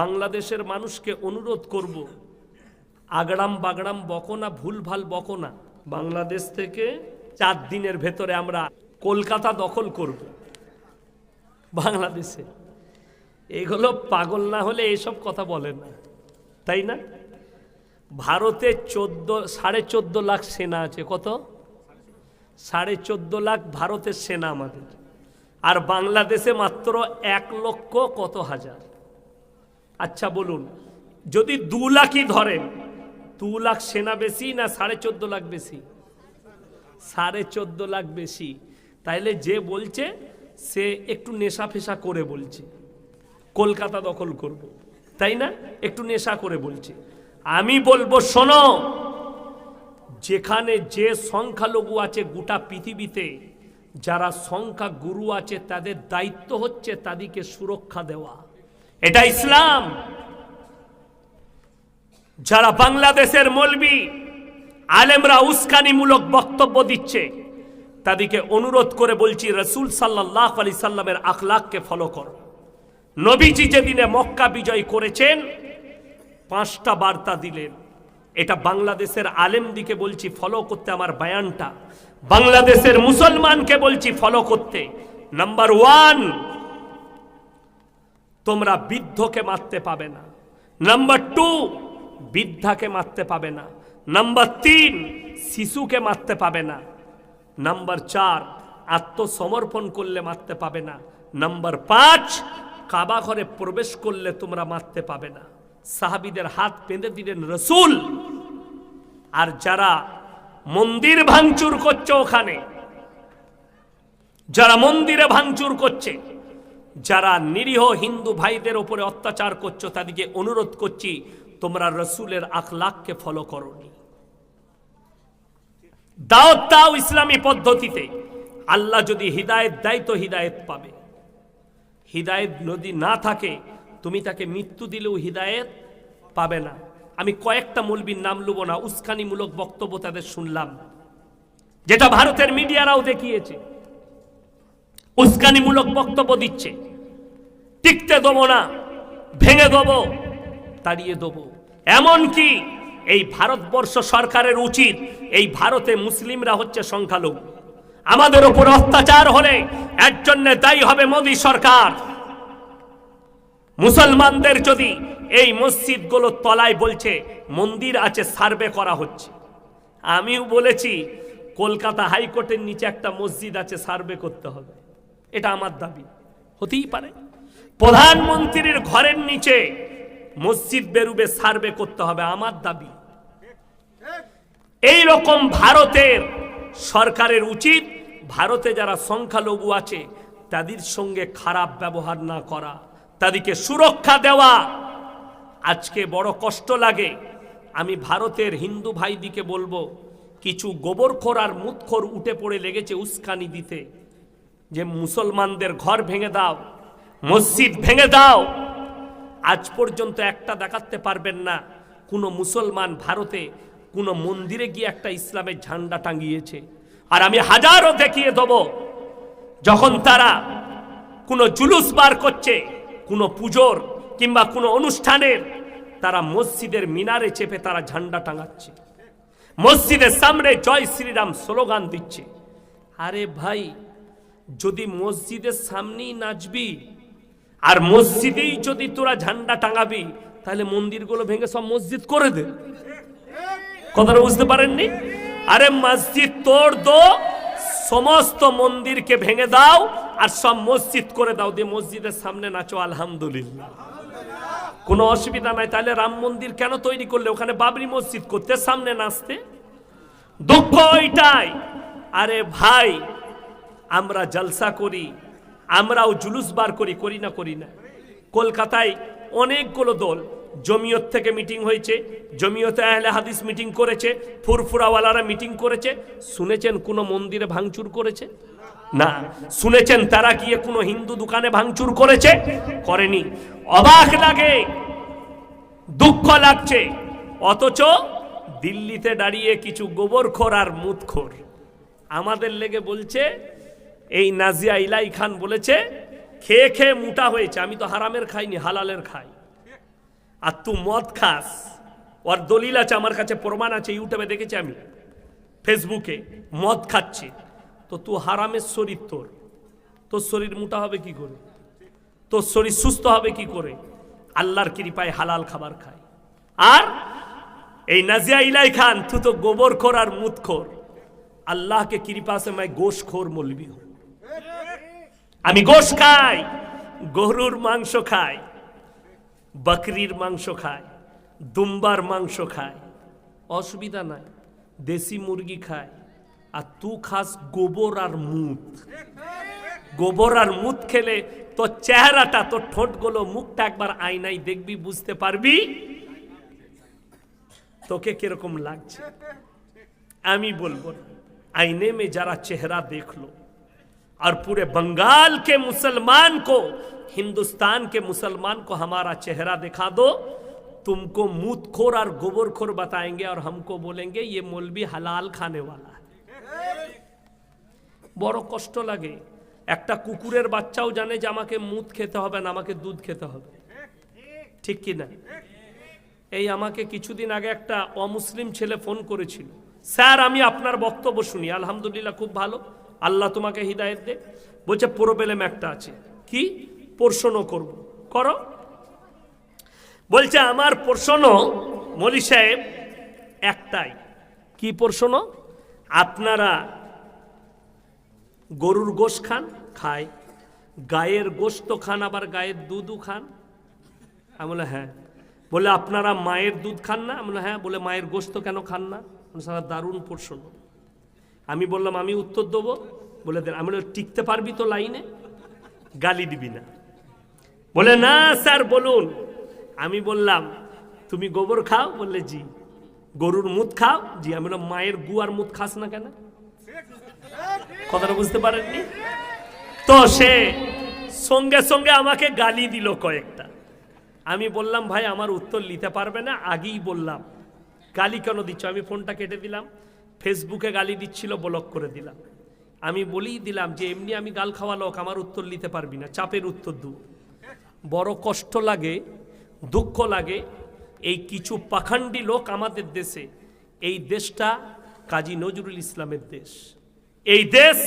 বাংলাদেশের মানুষকে অনুরোধ করব, আগড়াম বাগড়াম বকো না, ভুলভাল বকো না। বাংলাদেশ থেকে চার দিনের ভেতরে আমরা কলকাতা দখল করব। বাংলাদেশে। এগুলো পাগল না হলে এইসব কথা বলে না। তাই না? ভারতে চোদ্দ, সাড়ে চোদ্দ লাখ সেনা আছে। কত? সাড়ে চোদ্দ লাখ ভারতের সেনা আমাদের। আর বাংলাদেশে মাত্র এক লক্ষ কত হাজার। আচ্ছা বলুন, যদি দু লাখই ধরেন, দু লাখ সেনা বেশি না সাড়ে চোদ্দ লাখ বেশি? সাড়ে চোদ্দ লাখ বেশি। তাইলে যে বলছে, সে একটু নেশা ফেশা করে বলছে। কলকাতা দখল করব। তাই না? একটু নেশা করে বলছে। আমি বলব, শোনো, যেখানে যে সংখ্যালঘু আছে গোটা পৃথিবীতে, যারা সংখ্যা গুরু আছে, তাদের দায়িত্ব হচ্ছে তাদেরকে সুরক্ষা দেওয়া। এটা ইসলাম। যারা বাংলাদেশের মলবি, আলেমরা উস্কানিমূলক বক্তব্য দিচ্ছে, তাদেরকে অনুরোধ করে বলছি, রসুল সাল্লাহ আলি সাল্লামের আখলাককে ফলো করো। নবীজি যেদিনে মক্কা বিজয় করেছেন, পাঁচটা বার্তা দিলেন। এটা বাংলাদেশের আলেম দিকে বলছি ফলো করতে আমার বায়ানটা। বাংলাদেশের মুসলমানকে বলছি ফলো করতে। নাম্বার ওয়ান তোমরা বৃদ্ধকে মারতে পাবে না। নাম্বার টু বৃদ্ধাকে মারতে পাবে না। নাম্বার তিন, শিশুকে মারতে পাবে না। নাম্বার চার, আত্মসমর্পণ করলে মারতে পাবে না। নাম্বার পাঁচ, কাবা ঘরে প্রবেশ করলে তোমরা মারতে পাবে না। সাহাবিদের হাত পেঁধে দিলেন রসুল। আর যারা মন্দির ভাঙচুর করছে ওখানে, যারা মন্দিরে ভাঙচুর করছে যারা নিরীহ হিন্দু ভাইদের ওপরে অত্যাচার করছ, তাদেরকে অনুরোধ করছি, তোমরা রসুলের আখলাখকে ফলো করনি। দাওয়াত দাও ইসলামী পদ্ধতিতে। আল্লাহ যদি হিদায়ত দেয়, তো হিদায়ত পাবে। হিদায়ত যদি না থাকে, তুমি তাকে মৃত্যু দিলেও হিদায়ত পাবে না। আমি কয়েকটা মৌলবীর নাম লুব না, উস্কানিমূলক বক্তব্য তাদের শুনলাম। যেটা ভারতের মিডিয়ারাও দেখিয়েছে। উস্কানিমূলক বক্তব্য দিচ্ছে। টিকতে দেবো না, ভেঙে দেবো, তাড়িয়ে দেবো। এমনকি এই ভারতবর্ষ সরকারের উচিত, এই ভারতে মুসলিমরা হচ্ছে সংখ্যালঘু। আমাদের উপর অত্যাচার হলে এর জন্য দায়ী হবে মোদী সরকার। মুসলমানদের যদি এই মসজিদগুলো তলায় বলছে, মন্দির আছে, সার্ভে করা হচ্ছে। আমিও বলেছি, কলকাতা হাইকোর্টের নিচে একটা মসজিদ আছে, সার্ভে করতে হবে। এটা আমার দাবি। হতেই পারে। প্রধানমন্ত্রীর ঘরের নিচে মসজিদ বেরুবে সার্ভে করতে হবে, আমার দাবি। এই রকম ভারতের সরকারের উচিত, ভারতে যারা সংখ্যালঘু আছে, তাদের সঙ্গে খারাপ ব্যবহার না করা, তাদেরকে সুরক্ষা দেওয়া। আজকে বড় কষ্ট লাগে। আমি ভারতের হিন্দু ভাইদিকে বলব, কিছু গোবরখোর আর মুতখোর উঠে পড়ে লেগেছে উস্কানি দিতে। যে মুসলমানদের ঘর ভেঙে দাও মসজিদ ভেঙে দাও। আজ পর্যন্ত একটা দেখাতে পারবেন না কোনো মুসলমান ভারতে, কোনো মন্দিরে গিয়ে একটা ইসলামের ঝান্ডা টাঙ্গিয়েছে আর আমি হাজারও দেখিয়ে দেব, যখন তারা কোনো জুলুস বার করছে, কোনো পুজোর কিংবা কোনো অনুষ্ঠানের, তারা মসজিদের মিনারে চেপে তারা ঝান্ডা টাঙাচ্ছে। মসজিদের সামনে জয় শ্রীরাম স্লোগান দিচ্ছে। আরে ভাই, যদি মসজিদের সামনেই নাচবি আর মসজিদেই যদি তোরা ঝান্ডা টাঙাবি, তাহলে মন্দিরগুলো ভেঙে সব মসজিদ করে দে। কথাটা বুঝতে পারেননি? আরে মসজিদ তোর দো, সমস্ত মন্দিরকে ভেঙে দাও আর সব মসজিদ করে দাও। দিয়ে মসজিদের সামনে নাচো, আলহামদুলিল্লাহ। কোনো অসুবিধা নাই, তাহলে রাম মন্দির কেন তৈরি করলে? ওখানে বাবরি মসজিদ করতে, সামনে নাচতে। দুঃখ ওইটাই। আরে ভাই, আমরা জলসা করি আমরাও জুলুস বার করি করি না করি না। কলকাতায় অনেকগুলো দল জমিয়ত থেকে মিটিং হয়েছে, জমিয়তে আহলে হাদিস মিটিং করেছে, ফুরফুরাওয়ালারা মিটিং করেছে। শুনেছেন কোনো মন্দিরে ভাঙচুর করেছে? না। শুনেছেন তারা গিয়ে কোনো হিন্দু দোকানে ভাঙচুর করেছে? করেনি। অবাক লাগে, দুঃখ লাগছে। অথচ দিল্লিতে দাঁড়িয়ে কিছু গোবরখোর আর মুতখোর। আমাদের লেগে বলছে এই নাজিয়া ইলাই খান বলেছে, খেয়ে খেয়ে মোটা হয়েছে, আমি তো হারামের খাইনি, হালালের খাই। আর তুই মদ খাস, ওর দলিল আছে, আমার কাছে প্রমাণ আছে, ইউটিউবে দেখেছি আমি, ফেসবুকে, মদ খাচ্ছে। তো তু হারামের শরীর তোর তোর শরীর মোটা হবে কি করে? তোর শরীর সুস্থ হবে কি করে? আল্লাহর কৃপায় হালাল খাবার খায় আর এই নাজিয়া ইলাই খান তু তো গোবর খোর আর মুত খোর আল্লাহ কে কৃপা সে मैं গোশ খোর মলবি হूं। আমি গোশ খাই, গরুর মাংস খাই, বকরির মাংস খাই, দুম্বার মাংস খাই, অসুবিধা নাই, দেশি মুরগি খায় আর তু খাস গোবর আর মুত। গোবর আর মুত খেলে তোর চেহারাটা, তোর ঠোঁটগুলো মুখটা একবার আয়নাই দেখবি, বুঝতে পারবি? তোকে কীরকম লাগছে? আমি বলব, আইনে মে যারা চেহারা দেখল और पूरे बंगाल के मुसलमान को हिंदुस्तान के मुसलमान को हमारा चेहरा दिखा दो तुमको मूतखोर और गोबरखोर बताएंगे और हमको बोलेंगे ये मौलवी हलाल खाने वाला है বড় কষ্ট লাগে একটা কুকুরের বাচ্চাও জানে যে আমাকে মুত খেতে হবে না আমাকে দুধ খেতে হবে ঠিক কি না এই আমাকে কিছুদিন আগে একটা অমুসলিম ছেলে ফোন করেছিল স্যার আমি আপনার বক্তব্য শুনি আলহামদুলিল্লাহ খুব ভালো আল্লাহ তোমাকে হৃদায়ত দে। বলছে প্রবলেম একটা আছে। কি? প্রশ্ন করব। করো। বলছে, আমার প্রশ্ন মলি সাহেব একটাই। কি প্রশ্ন আপনারা গরুর গোশ খান খায় গায়ের গোস্ত খান, আবার গায়ের দুধও খান। আমি বলে হ্যাঁ। বলে আপনারা মায়ের দুধ খান না? আমি বলে হ্যাঁ। বলে মায়ের গোস্ত কেন খান না? সারা দারুণ প্রশ্ন। আমি বললাম, আমি উত্তর দেবো। বলে দেন, আমি টিকতে পারবি তো লাইনে? গালি দিবি না। বলে, না স্যার, বলুন। আমি বললাম, তুমি গোবর খাও? বললে, জি। গরুর মুদ খাও? জি। আমি বললাম, মায়ের গু আর মুখ খাস না কেন? কথাটা বুঝতে পারেননি? তো সে সঙ্গে সঙ্গে আমাকে গালি দিল কয়েকটা। আমি বললাম, ভাই, আমার উত্তর নিতে পারবে না। আগেই বললাম, গালি কেন দিচ্ছ? আমি ফোনটা কেটে দিলাম। ফেসবুকে গালি দিচ্ছিল ব্লক করে দিলাম। আমি বলেই দিলাম যে, এমনি আমি গাল খাওয়া লোক, আমার উত্তর নিতে পারবি না, চাপের উত্তর দু বড় কষ্ট লাগে, দুঃখ লাগে, এই কিছু পাখান্ডি লোক আমাদের দেশে, এই দেশটা কাজী নজরুল ইসলামের দেশ। এই দেশ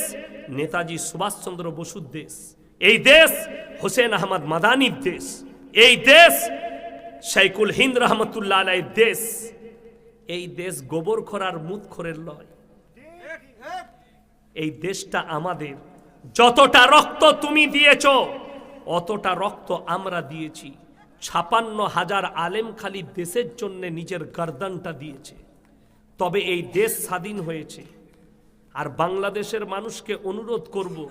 নেতাজি সুভাষচন্দ্র বসুর দেশ, এই দেশ হোসেন আহমদ মাদানির দেশ, এই দেশ শাইকুল হিন্দ রহমতুল্লাহ আলাইয়ের দেশ। এই দেশ গোবর খরার মুত খরের লয়। এই দেশটা আমাদের। যতটা রক্ত তুমি দিয়েছ, অতটা রক্ত আমরা দিয়েছি। ছাপান্ন হাজার আলেম খালি দেশের জন্য নিজের গর্দানটা দিয়েছে। তবে এই দেশ স্বাধীন হয়েছে। আর বাংলাদেশের মানুষকে অনুরোধ করব,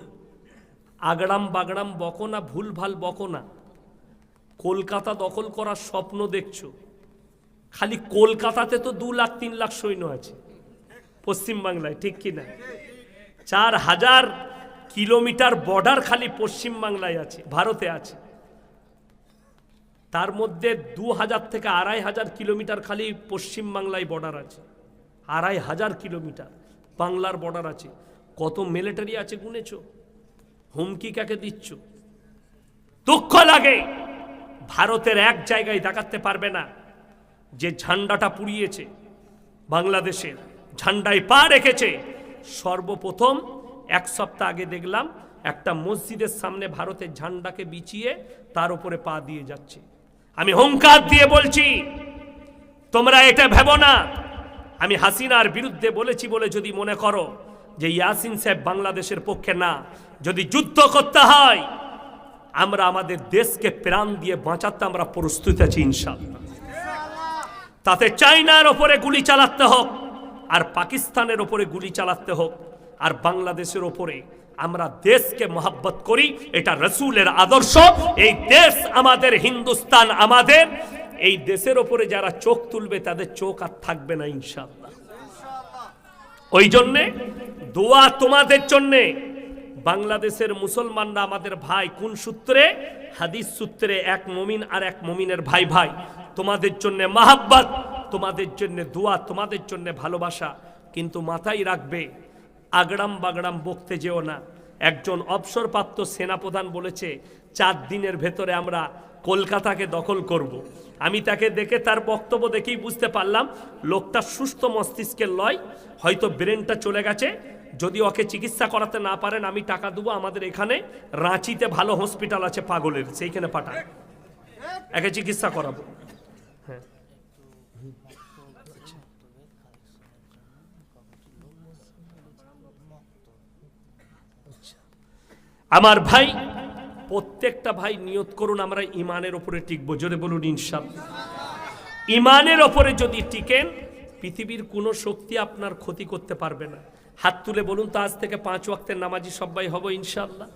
আগড়াম বাগড়াম বকো না ভুলভাল বকো না কলকাতা দখল করার স্বপ্ন দেখছ। খালি কলকাতাতে তো দু লাখ, তিন লাখ সৈন্য আছে। পশ্চিমবাংলায় ঠিক কি না? চার হাজার কিলোমিটার বর্ডার খালি পশ্চিমবাংলায় আছে, ভারতে আছে। তার মধ্যে দু হাজার থেকে আড়াই হাজার কিলোমিটার খালি পশ্চিমবাংলায় বর্ডার আছে। আড়াই হাজার কিলোমিটার বাংলার বর্ডার আছে। কত মিলিটারি আছে গুনেছ? হুমকি কাকে দিচ্ছ? দুঃখ লাগে। ভারতের এক জায়গায় দেখাতে পারবে না। যে ঝান্ডাটা পুড়িয়েছে বাংলাদেশের ঝান্ডায় পা রেখেছে, সর্বপ্রথম এক সপ্তাহ আগে দেখলাম একটা মসজিদের সামনে ভারতের ঝান্ডাকে বিছিয়ে তার উপরে পা দিয়ে যাচ্ছে। আমি হুঙ্কার দিয়ে বলছি, তোমরা এটা ভেবো না। আমি হাসিনার বিরুদ্ধে বলেছি বলে যদি মনে করো যে ইয়াসিন সাহেব বাংলাদেশের পক্ষে না, যদি যুদ্ধ করতে হয়, আমরা আমাদের দেশকে প্রাণ দিয়ে বাঁচাতে আমরা প্রস্তুত আছি ইনশাল্লাহ তাতে চাইনার ওপরে গুলি চালাতে হোক, আর পাকিস্তানের ওপরে গুলি চালাতে হোক, আর বাংলাদেশের ওপরে আমরা দেশকে মহাব্বত করি, এটা রসুলের আদর্শ। এই দেশ আমাদের, হিন্দুস্তান আমাদের। এই দেশের ওপরে যারা চোখ তুলবে, তাদের চোখ আর থাকবে না ইনশাল্লাহ ওই জন্যে দোয়া তোমাদের জন্যে। বাংলাদেশের মুসলমানরা আমাদের ভাই কোন সূত্রে? হাদিস সূত্রে এক মমিন আর এক মমিনের ভাই ভাই তোমাদের জন্য মাহাব্বাত, তোমাদের জন্য দোয়া, তোমাদের জন্য ভালোবাসা, কিন্তু মাথায় রাখবে আগড়াম বাগড়াম বকতে যেও না। একজন অবসরপ্রাপ্ত সেনাপ্রধান বলেছে, চার দিনের ভেতরে আমরা কলকাতাকে দখল করব। আমি তাকে দেখে তার বক্তব্য দেখেই বুঝতে পারলাম, লোকটা সুস্থ মস্তিষ্কের লয়, হয়তো ব্রেনটা চলে গেছে। যদি ওকে চিকিৎসা করাতে না পারেন, আমি টাকা দেবো আমাদের এখানে। রাঁচিতে ভালো হসপিটাল আছে পাগলের, সেইখানে পাঠান। একে চিকিৎসা করাবো। আমার ভাই, প্রত্যেকটা ভাই নিয়ত করুন, আমরা ইমানের ওপরে টিকবো। জোরে বলুন ইনশাল্লাহ ইমানের ওপরে যদি টিকেন, পৃথিবীর কোনো শক্তি আপনার ক্ষতি করতে পারবে না। হাত তুলে বলুন তো, আজ থেকে পাঁচ ওয়াক্তের নামাজি সবাই হব ইনশাল্লাহ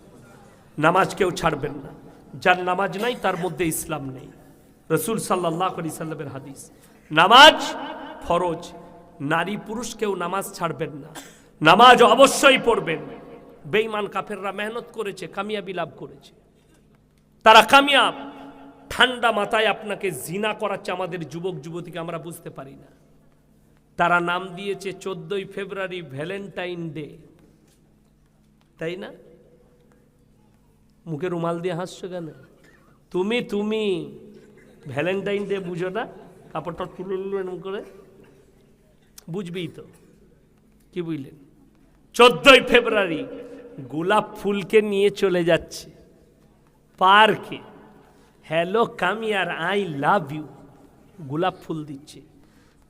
নামাজ কেউ ছাড়বেন না। যার নামাজ নাই, তার মধ্যে ইসলাম নেই। রসুল সাল্লাহ আলি হাদিস। নামাজ ফরজ। নারী পুরুষ কেউ নামাজ ছাড়বেন না। নামাজ অবশ্যই পড়বেন। বেঈমান কাফেররা মেহনত করেছে, কামিয়াবি লাভ করেছে। তারা কামিয়াব, ঠান্ডা মাথায় আপনাকে জিনা করাচ্ছে আমাদের যুবক যুবতীকে, আমরা বুঝতে পারি না। তারা নাম দিয়েছে চোদ্দই ফেব্রুয়ারি ভ্যালেন্টাইন ডে। তাই না? মুখে রুমাল দিয়ে হাসছো কেন? তুমি তুমি, ভ্যালেন্টাইন ডে বুঝো না? কাপড়টা তুলে এরকম করে বুঝবি তো কি বুঝলেন চোদ্দই ফেব্রুয়ারি গোলাপ ফুলকে নিয়ে চলে যাচ্ছে। পার্কে। হ্যালো কামিয়ার আই লাভ ইউ। গোলাপ ফুল দিচ্ছে।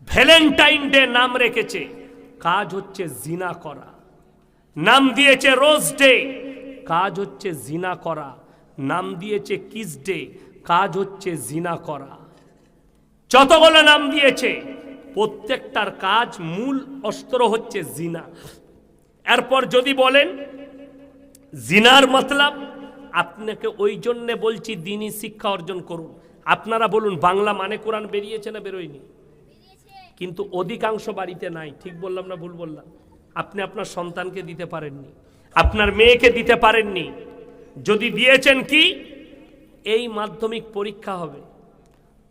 ভ্যালেন্টাইন ডে নাম রেখেছে। কাজ হচ্ছে জিনা করা। নাম দিয়েছে রোজ ডে। কাজ হচ্ছে জিনা করা। নাম দিয়েছে কিস ডে। কাজ হচ্ছে জিনা করা। যতগুলো নাম দিয়েছে, প্রত্যেকটার কাজ মূল অস্ত্র হচ্ছে জিনা। এরপর যদি বলেন জিনার মতলব, আপনাকে ওই জন্যে বলছি দিনই শিক্ষা অর্জন করুন। আপনারা বলুন, বাংলা মানে কোরআন বেরিয়েছে না বেরোয়নি? কিন্তু অধিকাংশ বাড়িতে নাই, ঠিক বললাম না ভুল বললাম? আপনি আপনার সন্তানকে দিতে পারেননি, আপনার মেয়েকে দিতে পারেননি। যদি দিয়েছেন কি? এই মাধ্যমিক পরীক্ষা হবে।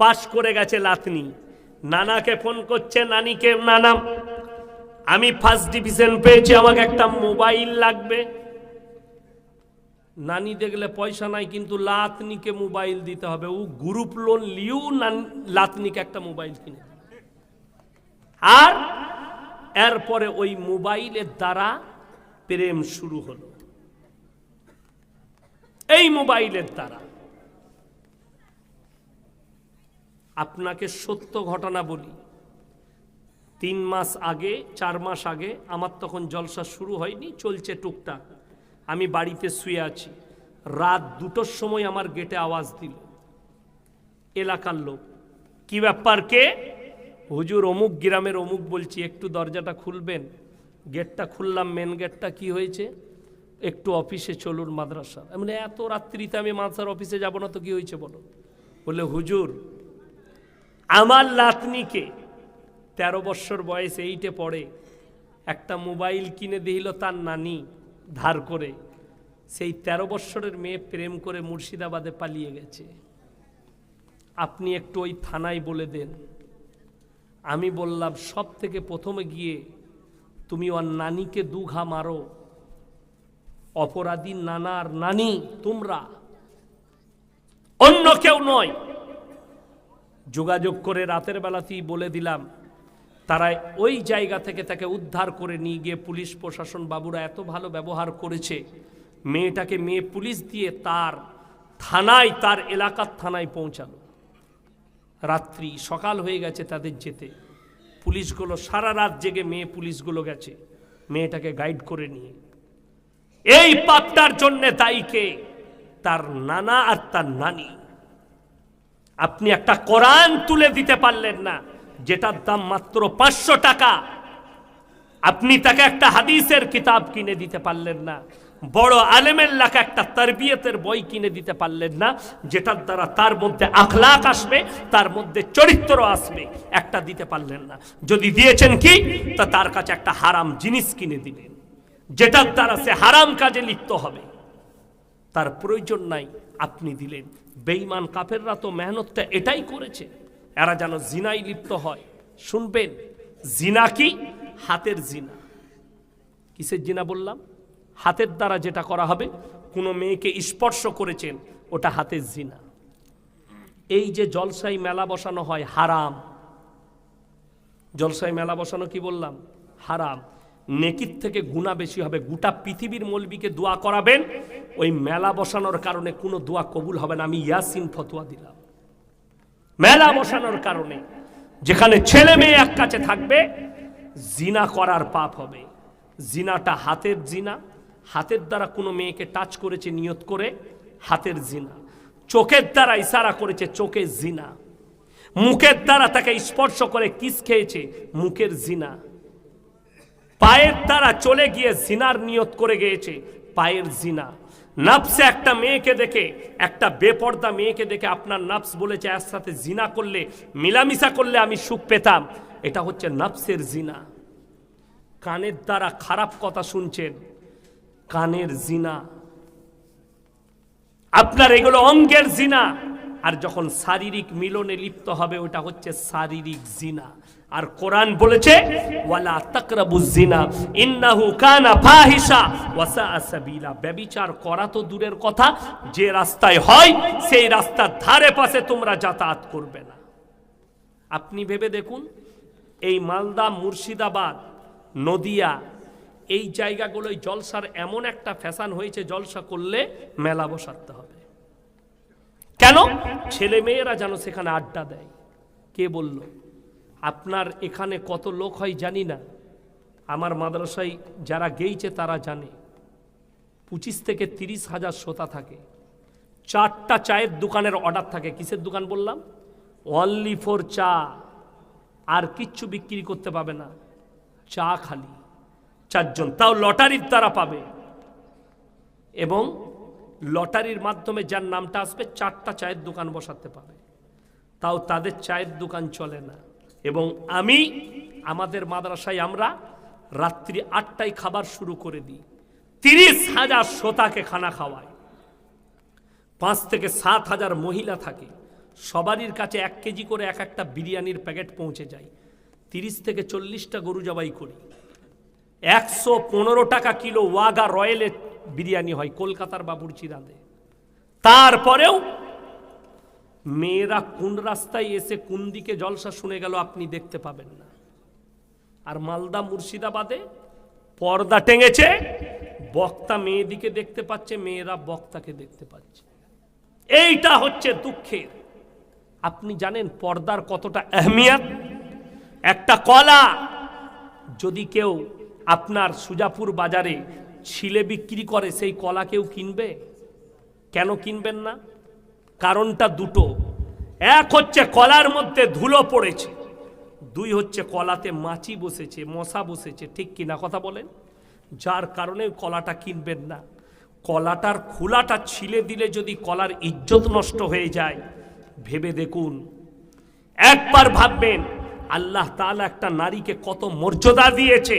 পাশ করে গেছে লাতনি। নানাকে ফোন করছে, নানিকে নানা আমি ফার্স্ট ডিভিশন পেয়েছি, আমাকে একটা মোবাইল লাগবে। নানি দেখলে পয়সা নাই, কিন্তু লাতনিকে মোবাইল দিতে হবে। ও গ্রুপ লোন লিউ লাতনিকে একটা মোবাইল কিনে। আর এরপরে ওই মোবাইলের দ্বারা প্রেম শুরু হলো। এই মোবাইলের দ্বারা। আপনাকে সত্য ঘটনা বলি। তিন মাস আগে, চার মাস আগে আমার তখন জলসা শুরু হয়নি, চলছে টুকটাক। আমি বাড়িতে শুয়ে আছি। রাত দুটোর সময় আমার গেটে আওয়াজ দিল। এলাকার লোক, কি ব্যাপার কে? হুজুর, অমুক গ্রামের অমুক বলছি, একটু দরজাটা খুলবেন? গেটটা খুললাম মেন গেটটা কি হয়েছে? একটু অফিসে চলুন মাদ্রাসা। মানে এত রাত্রিতে আমি মাদ্রাসার অফিসে যাব না তো কি হয়েছে বলো? বলে, হুজুর, আমার লাতনিকে তেরো বৎসর বয়স, এইটে পড়ে। একটা মোবাইল কিনে দিল তার নানি। ধার করে সেই তেরো বৎসরের মেয়ে প্রেম করে মুর্শিদাবাদে পালিয়ে গেছে। আপনি একটু ওই থানায় বলে দেন। আমি বললাম, সব থেকে প্রথমে গিয়ে তুমি ওর নানিকে দুঘা মারো। অপরাধী নানার নানি, তোমরা। অন্য কেউ নয়। যোগাযোগ করে রাতের বেলাতেই বলে দিলাম তারা ওই জায়গা থেকে তাকে উদ্ধার করে নিয়ে গিয়ে পুলিশ প্রশাসন বাবুরা এত ভালো ব্যবহার করেছে। মেয়েটাকে মেয়ে পুলিশ দিয়ে তার থানায়, তার এলাকার থানায় পৌঁছালো। রাত্রি, সকাল হয়ে গেছে তাদের যেতে। পুলিশগুলো সারা রাত জেগে মেয়ে পুলিশগুলো গেছে। মেয়েটাকে গাইড করে নিয়ে। এই পাপটার জন্য দায়ীকে তার নানা আর তার নানি। আপনি একটা কোরআন তুলে দিতে পারলেন না। যেটার দাম মাত্র পাঁচশো টাকা, আপনি তাকে একটা হাদিসের কিতাব কিনে দিতে পারলেন না। বড় আলেমের লেখা একটা তরবিয়তের বই কিনে দিতে পারলেন না, যেটার দ্বারা তার মধ্যে আখলাক আসবে, তার মধ্যে চরিত্র আসবে, একটা দিতে পারলেন না। যদি দিয়েছেন কি? তা তার কাছে একটা হারাম জিনিস কিনে দিলেন যেটার দ্বারা সে হারাম কাজে লিপ্ত হবে। তার প্রয়োজন নাই, আপনি দিলেন। বেঈমান কাফেররা তো মেহনতটা এটাই করেছে। এরা যেন জিনাই লিপ্ত হয়। শুনবেন, জিনা কি? হাতের জিনা। কিসের জিনা বললাম? হাতের দ্বারা যেটা করা হবে, কোনো মেয়েকে স্পর্শ করেছেন, ওটা হাতের জিনা। এই যে জলসাই মেলা বসানো হয়, হারাম। জলসাই মেলা বসানো কি বললাম? হারাম। নেকির থেকে গুণা বেশি হবে। গোটা পৃথিবীর মলবিকে দোয়া করাবেন, ওই মেলা বসানোর কারণে কোনো দোয়া কবুল হবে না। আমি ইয়াসিন ফতোয়া দিলাম। মেলা বসানোর কারণে, যেখানে ছেলে মেয়ে এক কাছে থাকবে, জিনা করার পাপ হবে। জিনাটা হাতের জিনা, হাতের দ্বারা কোনো মেয়েকে টাচ করেছে, নিয়ত করে, হাতের জিনা। চোখের দ্বারা ইশারা করেছে চোখের জিনা। মুখের দ্বারা তাকে স্পর্শ করে কিস খেয়েছে, মুখের জিনা। পায়ের দ্বারা চলে গিয়ে জিনার নিয়ত করে গিয়েছে, পায়ের জিনা। নাফসে একটা মেয়েকে দেখে, একটা বেপর্দা মেয়েকে দেখে আপনার নাফস বলেছে, এর সাথে জিনা করলে, মিলামিশা করলে আমি সুখ পেতাম। এটা হচ্ছে নাফসের জিনা। কানের দ্বারা খারাপ কথা শুনছেন, কানের জিনা। আপনার এগুলো অঙ্গের জিনা। আর যখন শারীরিক মিলনে লিপ্ত হবে, ওটা হচ্ছে শারীরিক জিনা। আর কোরআন বলেছে, ওয়ালা তাকরাবু জিনা, ইন্নাহু কানা ফাহিশা ওয়া সাআ সাবিলা। ব্যভিচার করা তো দূরের কথা, যে রাস্তায় হয়, সেই রাস্তার ধারে পাশে তোমরা যাতায়াত করবে না। আপনি ভেবে দেখুন, এই মালদা, মুর্শিদাবাদ, নদিয়া, এই জায়গাগুলোয় জলসার এমন একটা ফ্যাশন হয়েছে, জলসা করলে মেলা বসাতে হবে। কেন? ছেলে মেয়েরা যেন সেখানে আড্ডা দেয়। কে বলল? আপনার এখানে কত লোক হয় জানি না। আমার মাদ্রাসায় যারা গেইছে তারা জানে। পঁচিশ থেকে তিরিশ হাজার শ্রোতা থাকে। চারটা চায়ের দোকানের অর্ডার থাকে। কিসের দোকান বললাম? অনলি ফর চা। আর কিচ্ছু বিক্রি করতে পাবে না। চা খালি। চারজন। তাও লটারির দ্বারা পাবে। এবং লটারির মাধ্যমে যার নামটা আসবে, চারটা চায়ের দোকান বসাতে পারে। তাও তাদের চায়ের দোকান চলে না। এবং আমি, আমাদের মাদ্রাসায় আমরা রাত্রি আটটায় খাবার শুরু করে দিই। তিরিশ হাজার শ্রোতাকে খানা খাওয়ায় পাঁচ থেকে সাত হাজার মহিলা থাকে। সবারই কাছে এক কেজি করে এক একটা বিরিয়ানির প্যাকেট পৌঁছে যায়। তিরিশ থেকে চল্লিশটা গরু জবাই করি। একশো পনেরো টাকা কিলো ওয়াগা রয়েলের বিরিয়ানি হয় কলকাতার বাবুরচি রাঁধে। তারপরেও মেয়েরা কোন রাস্তায় এসে কোন দিকে জলসা শুনে গেল আপনি দেখতে পাবেন না। আর মালদা মুর্শিদাবাদে পর্দা টেঙেছে, বক্তা মেয়েদিকে দেখতে পাচ্ছে, মেয়েরা বক্তাকে দেখতে পাচ্ছে। এইটা হচ্ছে দুঃখের। আপনি জানেন পর্দার কতটা আহমিয়াত? একটা কলা যদি কেউ আপনার সুজাপুর বাজারে ছিলে বিক্রি করে, সেই কলা কেউ কিনবে? কেন কিনবেন না? কারণটা দুটো। এক হচ্ছে কলার মধ্যে ধুলো পড়েছে, দুই হচ্ছে কলাতে মাছি বসেছে, মশা বসেছে, ঠিক কিনা কথা বলেন? যার কারণে কলাটা কিনবেন না। কলাটার খোলাটা ছিলে দিলে যদি কলার ইজ্জত নষ্ট হয়ে যায়, ভেবে দেখুন। একবার ভাববেন, আল্লাহ তাআলা একটা নারীকে কত মর্যাদা দিয়েছে।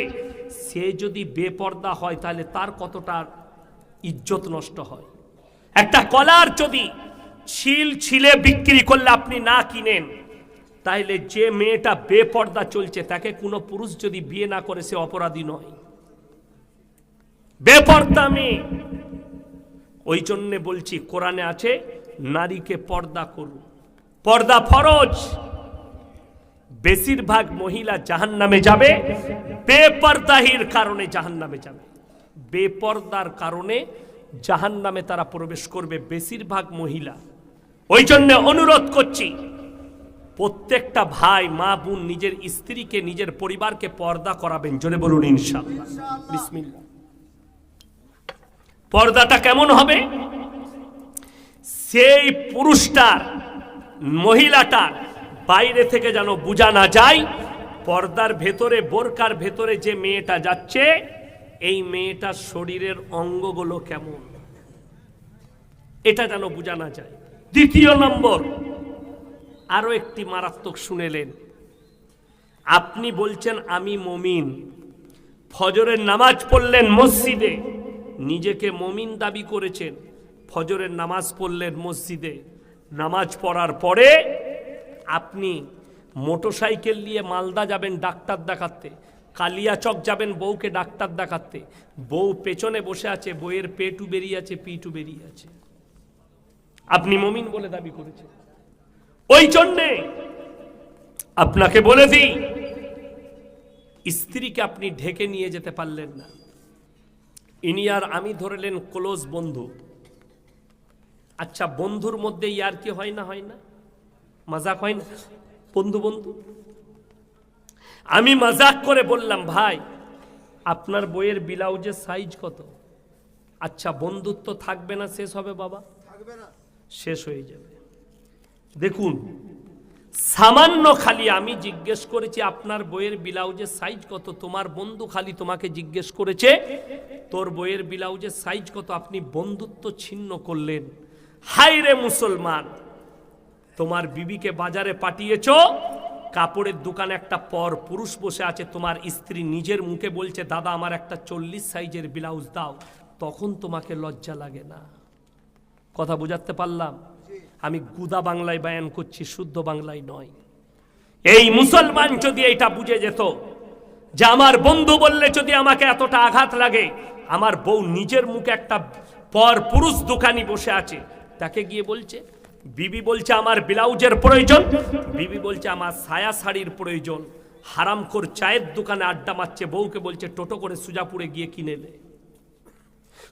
সে যদি বেপর্দা হয় তাহলে তার কতটা ইজ্জত নষ্ট হয়? একটা কলার যদি ছিল ছিলে বিক্রি করলে আপনি না কিনেন তাহলে যে মেয়েটা বেপর্দা চলছে, তাকে কোনো পুরুষ যদি বিয়ে না করে, সে অপরাধী নয়। বেপর্দা মেয়ে। ওই জন্যে বলছি, কোরআনে আছে, নারীকে পর্দা করুন। পর্দা ফরজ। বেশিরভাগ মহিলা জাহান নামে যাবে, বেপর্দাহির কারণে জাহান নামে যাবে। বেপর্দার কারণে জাহান নামে তারা প্রবেশ করবে, বেশিরভাগ মহিলা। ওই জন্য অনুরোধ করছি প্রত্যেকটা ভাই মা বোন নিজের স্ত্রীকে নিজের পরিবারকে পর্দা করাবেন জোরে বলুন ইনশাআল্লাহ। বিসমিল্লাহ। পর্দাটা কেমন হবে? সেই পুরুষটার মহিলাটার বাইরে থেকে যেন বোঝা না যায় পর্দার ভেতরে বোরকার ভেতরে যে মেয়েটা যাচ্ছে এই মেয়েটার শরীরের অঙ্গগুলো কেমন? এটা যেন বোঝা না যায়। দ্বিতীয় নম্বর। আরও একটি মারাত্মক শুনেলেন। আপনি বলছেন, আমি মমিন। ফজরের নামাজ পড়লেন মসজিদে, নিজেকে মমিন দাবি করেছেন। ফজরের নামাজ পড়লেন মসজিদে। নামাজ পড়ার পরে আপনি মোটরসাইকেল নিয়ে মালদা যাবেন ডাক্তার দেখাতে, কালিয়াচক যাবেন বউকে ডাক্তার দেখাতে। বউ পেছনে বসে আছে বইয়ের পেটু বেরিয়ে আছে, পিটু বেরিয়ে আছে। আপনি মমিন বলে দাবি করেছেন। ওই জন্যে আপনাকে বলে দিই, স্ত্রীকে আপনি ঢেকে নিয়ে যেতে পারলেন না। ইনি আর আমি ধরলেন ক্লোজ বন্ধু। আচ্ছা বন্ধুর মধ্যে ইয়ার কি হয় না হয় না? মজাক হয় না? বন্ধু বন্ধু। আমি মজাক করে বললাম, ভাই, আপনার বইয়ের ব্লাউজের সাইজ কত? আচ্ছা বন্ধুত্ব থাকবে না, শেষ হবে বাবা। শেষ হয়ে যাবে। দেখুন, সামান্য খালি আমি জিজ্ঞেস করেছি, আপনার বইয়ের ব্লাউজের সাইজ কত? তোমার বন্ধু খালি তোমাকে জিজ্ঞেস করেছে, তোর বইয়ের ব্লাউজের সাইজ কত? আপনি বন্ধুত্ব ছিন্ন করলেন। হাই রে মুসলমান! তোমার বিবিকে বাজারে পাঠিয়েছ, কাপড়ের দোকানে একটা পর পুরুষ বসে আছে, তোমার স্ত্রী নিজের মুখে বলছে, দাদা, আমার একটা চল্লিশ সাইজের ব্লাউজ দাও। তখন তোমাকে লজ্জা লাগে না। কথা বুঝাতে পারলাম? আমি গুদা বাংলায় বায়ান করছি, শুদ্ধ বাংলায় নয়। এই মুসলমান যদি এটা বুঝে যেত, যে আমার বন্ধু বললে যদি আমাকে এতটা আঘাত লাগে, আমার বউ নিজের মুখে একটা পর পুরুষ দোকানি বসে আছে, তাকে গিয়ে বলছে, বিবি বলছে আমার ব্লাউজের প্রয়োজন, বিবি বলছে আমার সায়া শাড়ির প্রয়োজন, হারামখোর চায়ের দোকানে আড্ডা মারছে, বউকে বলছে, টোটো করে সুজাপুরে গিয়ে কিনে নে।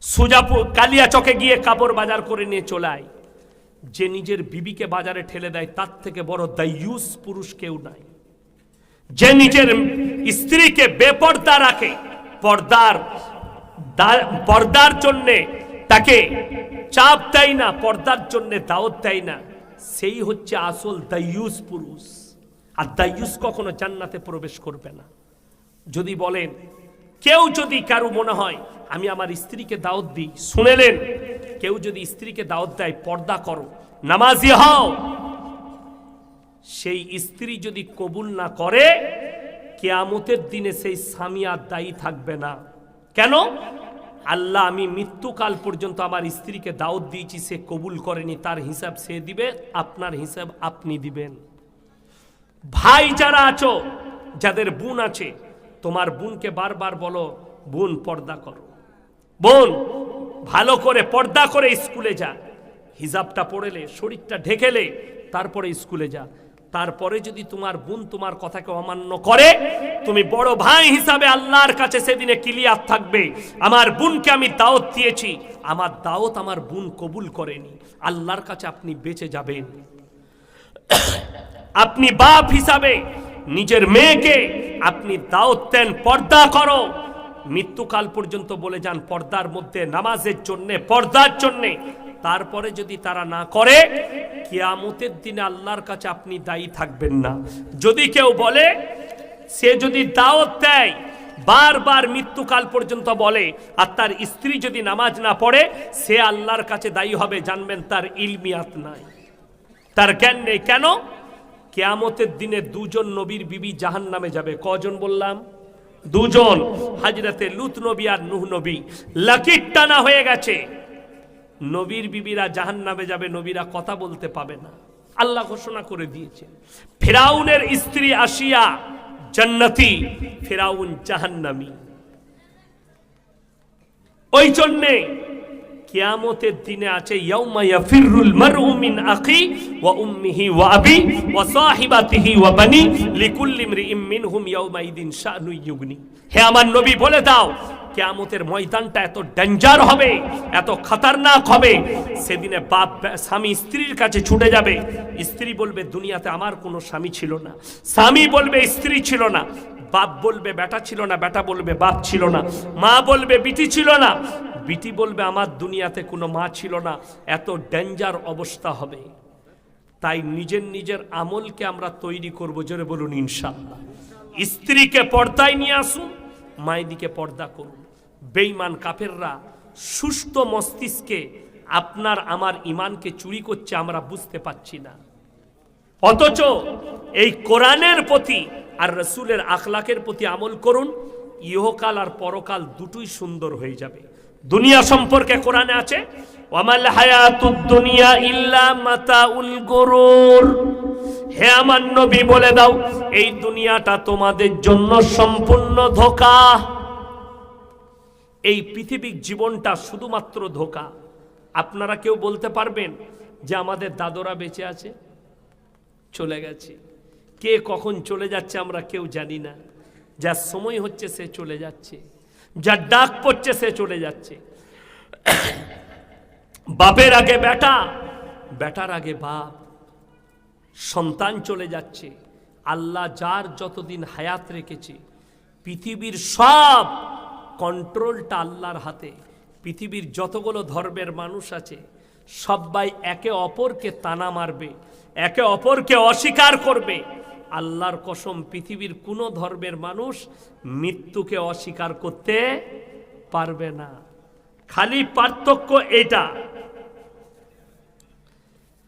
সুজাপুর কালিয়া চকে গিয়ে কাপড় বাজার করে নিয়ে চলায়। যে নিজের বিবিকে বাজারে ঠেলে দেয়, তার থেকে বড় দায়ুস পুরুষ কেউ নাই। যে নিজের স্ত্রীকে বেপর্দা রাখে, পর্দার পর্দার জন্যে তাকে চাপ দেয় না, পর্দার জন্য দাওয়াত দেয় না, সেই হচ্ছে আসল দায়ুস পুরুষ। আর দায়ুস কখনো জান্নাতে প্রবেশ করবে না। যদি বলেন কেউ যদি কারও মনে হয়, আমি আমার স্ত্রীকে দাওয়াত দিই। শুনেলেন, কেউ যদি স্ত্রীকে দাওয়াত দেয়, পর্দা করো, নামাজি হও। সেই স্ত্রী যদি কবুল না করে, কেয়ামতের দিনে সেই স্বামী আর দায়ী থাকবে না। কেন? আল্লাহ, আমি মৃত্যুকাল পর্যন্ত আমার স্ত্রীকে দাওয়াত দিয়েছি, সে কবুল করেনি, তার হিসাব সে দিবে, আপনার হিসাব আপনি দিবেন। ভাই যারা আছো, যাদের বোন আছে তোমার বোনকে বারবার বলো, বোন, পর্দা করো। বোন, ভালো করে পর্দা করে স্কুলে যা। হিজাবটা পড়েলে, শরীরটা ঢেকেলে, তারপরে স্কুলে যা। তারপরে যদি তোমার বোন তোমার কথাকে অমান্য করে, তুমি বড় ভাই হিসাবে আল্লাহর কাছে সেদিনে ক্লিয়ার থাকবে। আমার বোনকে আমি দাওয়াত দিয়েছি। আমার দাওয়াত আমার বোন কবুল করেনি। আল্লাহর কাছে আপনি বেঁচে যাবেন। আপনি বাপ হিসাবে নিজের মেয়েকে আপনি দাওয়াত দেন, পর্দা করো। মৃত্যুকাল পর্যন্ত বলে যান, পর্দার মধ্যে নামাজের জন্য, পর্দার জন্যে। তারপরে যদি তারা না করে, কিয়ামতের দিনে আল্লাহর কাছে আপনি দায়ী থাকবেন না। যদি কেউ বলে, সে যদি দাওয়াত দেয়, বারবার মৃত্যুকাল পর্যন্ত বলে, আর তার স্ত্রী যদি নামাজ না পড়ে, সে আল্লাহর কাছে দায়ী হবে, জানবেন তার ইলমিয়াত নাই। তার জ্ঞান নেই। কেন? কেয়ামতের দিনে দুজন নবীর বিবি জাহান নামে যাবে। কজন বললাম? দুজন। হাজরাতে লুত নবী আর নুহ নবী। লাকির টানা হয়ে গেছে। নবীর বিবিরা জাহান নামে যাবে, নবীরা কথা বলতে পাবে না। আল্লাহ ঘোষণা করে দিয়েছে। ফেরাউনের স্ত্রী আসিয়া জান্নাতি, ফেরাউন জাহান্নামী। ওই জন্যে কিয়ামতের দিনে আছে, ইয়াউমা ইয়াফিরুল মারউ আখি ওয়া উম্মিহি ওয়া আবি ওয়া সাহিবাতিহি ওয়া বানি লিকুল্লি ইমরিইম মিনহুম ইয়াউমাইদিন শানু ইউগনি। হে আমার নবী, বলে দাও, কিয়ামতের ময়দানটা এত ডেঞ্জার হবে, এত খতরনাক হবে, সেদিনে বাপ, স্বামী স্ত্রীর কাছে ছুটে যাবে। স্ত্রী বলবে, দুনিয়াতে আমার কোনো স্বামী ছিল না। স্বামী বলবে, স্ত্রী ছিল না। বাপ বলবে, বেটা ছিল না। বেটা বলবে, বাপ ছিল না। মা বলবে, বিটি ছিল না। বিটি বলবে, আমার দুনিয়াতে কোনো মা ছিল না, এত ডেঞ্জার অবস্থা হবে। তাই নিজের নিজের আমলকে আমরা তৈরি করব, জোরে বলুন ইনশাল্লাহ স্ত্রীকে পর্দায় নিয়ে আসুন, মায়েদিকে পর্দা করুন। বেঈমান কাফেররা সুস্থ মস্তিষ্কে আপনার, আমার ইমানকে চুরি করছে, আমরা বুঝতে পারছি না। অথচ এই কোরআনের প্রতি আর রসুলের আখলাকের প্রতি আমল করুন, ইহকাল আর পরকাল দুটোই সুন্দর হয়ে যাবে। দুনিয়া সম্পর্কে কোরআনে আছে, ওয়ামাল হায়াতুদ দুনিয়া ইল্লা মাতাউল গরুর। হে আমার নবী, বলে দাও, এই দুনিয়াটা তোমাদের জন্য সম্পূর্ণ ধোকা। এই পৃথিবীর জীবনটা শুধুমাত্র ধোকা। আপনারা কেউ বলতে পারবেন যে আমাদের দাদরা বেঁচে আছে, চলে গেছে। কে কখন চলে যাচ্ছে আমরা কেউ জানি না। যার সময় হচ্ছে সে চলে যাচ্ছে। যার ডাক পড়ছে, সে চলে যাচ্ছে। বাপের আগে বেটা, বেটার আগে বাপ। সন্তান চলে যাচ্ছে। আল্লাহ যার যতদিন হায়াত রেখেছে, পৃথিবীর সব কন্ট্রোলটা আল্লাহর হাতে। পৃথিবীর যতগুলো ধর্মের মানুষ আছে, সবাই একে অপরকে তানা মারবে, একে অপরকে অস্বীকার করবে। আল্লাহর কসম পৃথিবীর কোনো ধর্মের মানুষ মৃত্যুকে অস্বীকার করতে পারবে না। খালি পার্থক্য এটা।